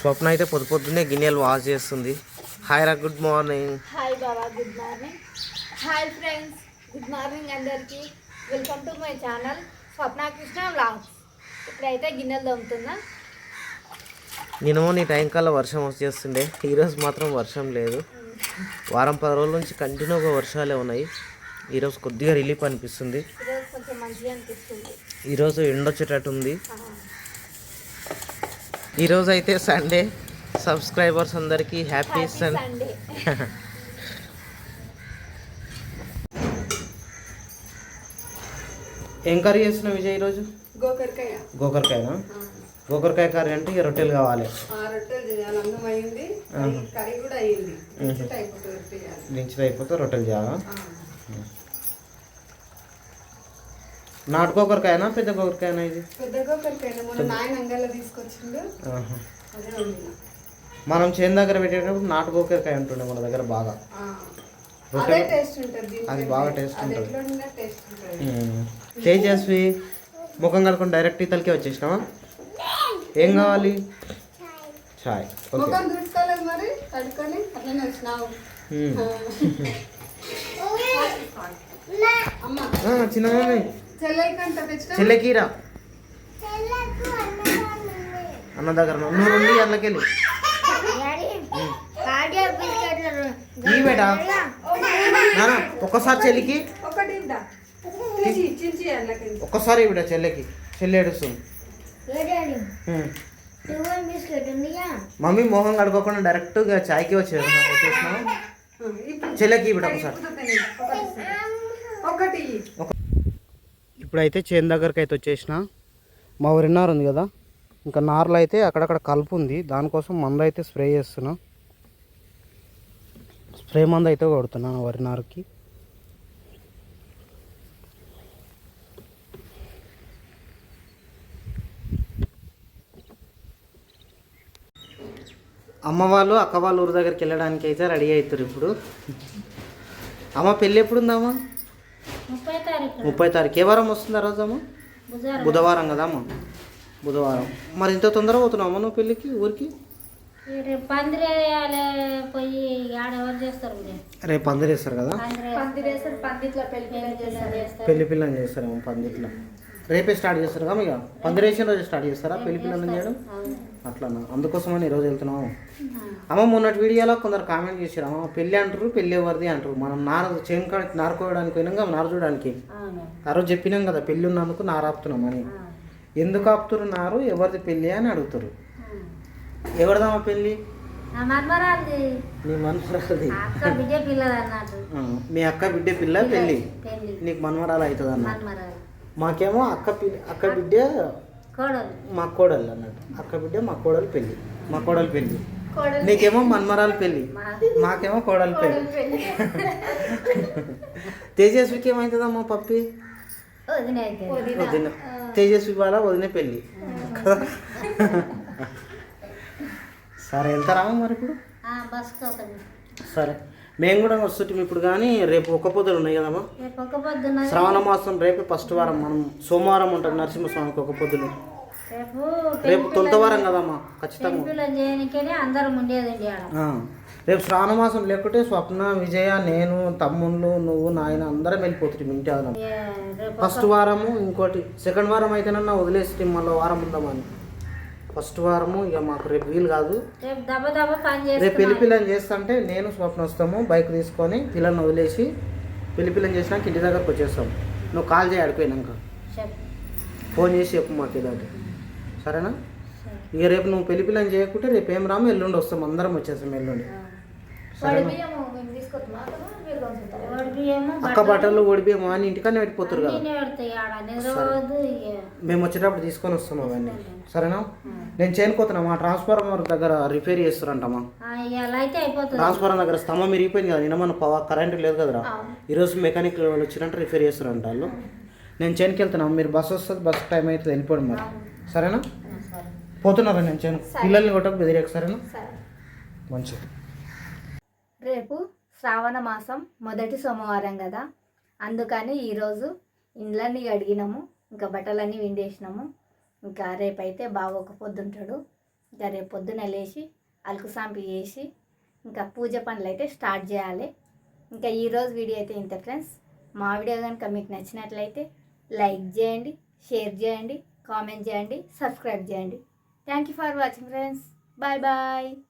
స్వప్న అయితే పొద్దు పొద్దున్నే గిన్నెలు వాష్ చేస్తుంది. హాయ్ రా గుడ్ మార్నింగ్ హాయ్ బాబా good morning hi friends good morning అందరికీ. Welcome to my channel Swapna Krishna vlogs ఇప్పుడైతే గిన్నెలు తోముతున్నా. నేను నీ టైం కల్లా వర్షం వచ్చేస్తుండే. ఈరోజు మాత్రం వర్షం లేదు. వారం పది రోజుల నుంచి కంటిన్యూగా వర్షాలే ఉన్నాయి. ఈరోజు కొద్దిగా రిలీఫ్ ఈరోజు అనిపిస్తుంది. ఈరోజు ఎండొచ్చేటట్టు ఉంది ఈరోజు అయితే సండే. సబ్స్క్రైబర్స్ అందరికీ హ్యాపీ సండే ఏం కర్రీ చేస్తున్నావు విజయ్ ఈరోజు? గోకరకాయ. గోకరకాయనా? గోకరకాయ కర్రీ అంటే ఇక రొట్టెలు కావాలి. దించిది అయిపోతే రొట్టెలు చేయాలా. నాటు గోకరకాయనా పెద్ద గోకరకాయనా ఇది? పెద్ద గోకరకాయ మొన్న నాయన అంగల్లో తీసుకొచ్చిండు. ఆహా. అదే ఉంది మనం చేను దగ్గర పెట్టేటప్పుడు నాటు గోకరకాయ ఉంటుండే మన దగ్గర బాగా. అదే. బాగా టేస్ట్ ఉంటుంది. తేజస్వి ముఖం కడుకొని డైరెక్ట్ ఇతలకే వచ్చేసినావా? ఏం కావాలి? చాయ్. ఓకే. చెల్లెకీరా. అన్న దగ్గర నువ్వు నుండి అందులోకెళ్ళి ఈ బేటా. నాన్న ఒక్కసారి చెల్లికి. ఒక్కసారి బిడ్డ చెల్లెకి. చెల్లి ఏడుస్తుంది. మ్మ్. మమ్మీ మొహం కడుకోకుండా డైరెక్ట్గా చాయ్కి వచ్చేది చెల్లెకి బిడ్డ ఒకసారి. ఒకటి ఇప్పుడైతే చేను దగ్గరికి అయితే వచ్చేసిన. మా వరి నారు ఉంది కదా. ఇంకా నార్లు అయితే అక్కడక్కడ కలుపు ఉంది. దానికోసం మందు అయితే స్ప్రే చేస్తున్నా. స్ప్రే మందు అయితే కొడుతున్నాను వరి నారుకి అమ్మ వాళ్ళు అక్క వాళ్ళ ఊరి దగ్గరికి వెళ్ళడానికి అయితే రెడీ అవుతారు ఇప్పుడు. అమ్మ పెళ్ళి ఎప్పుడు ఉందమ్మా? ముప్పై తారీఖు ముప్పై తారీఖు. ఏ వారం వస్తుంది ఆ రోజు అమ్మ? బుధవారం. బుధవారం కదా అమ్మ? బుధవారం. మరి ఇంత తొందరగా పోతున్నావు అమ్మ నువ్వు పెళ్ళికి ఊరికి? రేపు. రేపు పందిరేస్తారు కదా? పెళ్ళి చేస్తారు. పెళ్ళి పిల్లని చేస్తారేమో పందిట్లో. రేపే స్టార్ట్ చేస్తారు కదా ఇక పందిరేసిన రోజు స్టార్ట్ చేస్తారా? పెళ్ళి పిల్లని చేయడం? అట్లానా? అందుకోసమని ఈరోజు వెళ్తున్నాము అమ్మ మొన్నటి వీడియోలో కొందరు కామెంట్ చేశారు. అమ్మ పెళ్ళి అంటారు పెళ్ళి ఎవరిది అంటారు. మనం నార కాడికి నారుకోవడానికి పోయినాం కదా నారు చూడడానికి. ఆ రోజు చెప్పినాం కదా పెళ్ళి ఉన్నందుకు నారు ఆపుతున్నాం అని. ఎందుకు ఆపుతున్నారు ఎవరిది పెళ్ళి అని అడుగుతారు ఎవరిదమ్మా పెళ్ళి? నా మన్మరాలది. పిల్లలు మీ అక్క బిడ్డ పిల్ల పెళ్ళి. పెళ్ళి నీకు మనవరాలు అవుతుంది అన్న మన్మరాలు. మాకేమో అక్క పిల్ల అక్క బిడ్డ కోడలు. మా కోడలు అన్నట్టు. అక్క బిడ్డ మా కోడలు పెళ్ళి. మా కోడలు పెళ్ళి. నీకేమో మన్మరాలు పెళ్ళి. మాకేమో కోడలు పెళ్ళి. తేజస్వికి ఏమవుతుందమ్మా పప్పి? వదిన తేజస్వి వాళ్ళ వదిన పెళ్ళి. కదా? సరే వెళ్తారా మరి ఇప్పుడు? సరే. మేము కూడా వస్తుంటాం ఇప్పుడు కానీ రేపు ఒక్క పొద్దులు ఉన్నాయి కదమ్మా? శ్రావణ మాసం రేపు ఫస్ట్ వారం మనం సోమవారం ఉంటుంది నరసింహస్వామికి ఒక పొద్దులు. రేపు తొలత వారం కదమ్మా ఖచ్చితంగా. రేపు శ్రావణ మాసం లేకుంటే స్వప్న విజయ నేను తమ్ముళ్ళు నువ్వు నాయన అందరం వెళ్ళిపోతుంది ఇంటి ఫస్ట్ వారము ఇంకోటి. సెకండ్ వారం అయితేనన్నా వదిలేసి మళ్ళీ వారం ఉందామని ఫస్ట్ వారము ఇక మాకు రేపు వీలు కాదు. రేపు పెళ్ళి పిల్లని చేస్తుంటే నేను స్వప్న వస్తాము బైక్ తీసుకొని పిల్లల్ని వదిలేసి పెళ్ళి పిల్లని చేసినాక ఇంటి దగ్గరకు వచ్చేస్తాం. నువ్వు కాల్ చేయి అడిపోయినాక ఫోన్ చేసి చెప్పు మాకు ఇలాంటి సరేనా? ఇక రేపు నువ్వు పెళ్ళి పిల్లని చేయకుంటే రేపు ఏం రాము ఎల్లుండి వస్తాం అందరం వచ్చేస్తాం ఎల్లుండి. అక్క బట్టలు. ఒడిపోయాము అని ఇంటికన్నా పెట్టిపోతారు కదా. మేము వచ్చేటప్పుడు తీసుకొని వస్తాం అవన్నీ. సరేనా? నేను చేయనుకోతున్నా మా ట్రాన్స్ఫార్మర్ దగ్గర రిపేర్ చేస్తారంటమ్మా. ఆ, ఇవాళ అయితే అయిపోతుంది. ట్రాన్స్ఫార్మర్ దగ్గర స్తంభం విరిగిపోయింది కదా. నిన్న మన పవర్ కరెంట్ లేదు కదరా. ఈరోజు మెకానిక్ వాళ్ళు వచ్చినట్టు రిపేర్ చేస్తారంట వాళ్ళు. నేను చేనుకి వెళ్తున్నాం మీరు బస్ వస్తుంది బస్ టైం అయితే వెళ్ళిపోండి మరి. సరేనా? సరే. పోతున్నారా నేను చేను? పిల్లల్ని కొట్టకు బెదిరేక సరేనా? మంచిది. శ్రావణ మాసం మొదటి సోమవారం కదా. అందుకని ఈరోజు ఇండ్లన్నీ కడిగినాము ఇంకా బట్టలన్నీ విండేసినాము. ఇంకా రేపైతే బావ ఒక పొద్దుంటాడు. ఇంకా రేపు పొద్దున లేచి అలుకు చేసి ఇంకా పూజ పనులు అయితే స్టార్ట్ చేయాలి. ఇంకా ఈరోజు వీడియో అయితే ఇంత ఫ్రెండ్స్. మా వీడియో కనుక మీకు నచ్చినట్లయితే లైక్ చేయండి షేర్ చేయండి కామెంట్ చేయండి సబ్స్క్రైబ్ చేయండి. Thank you for watching friends. Bye bye.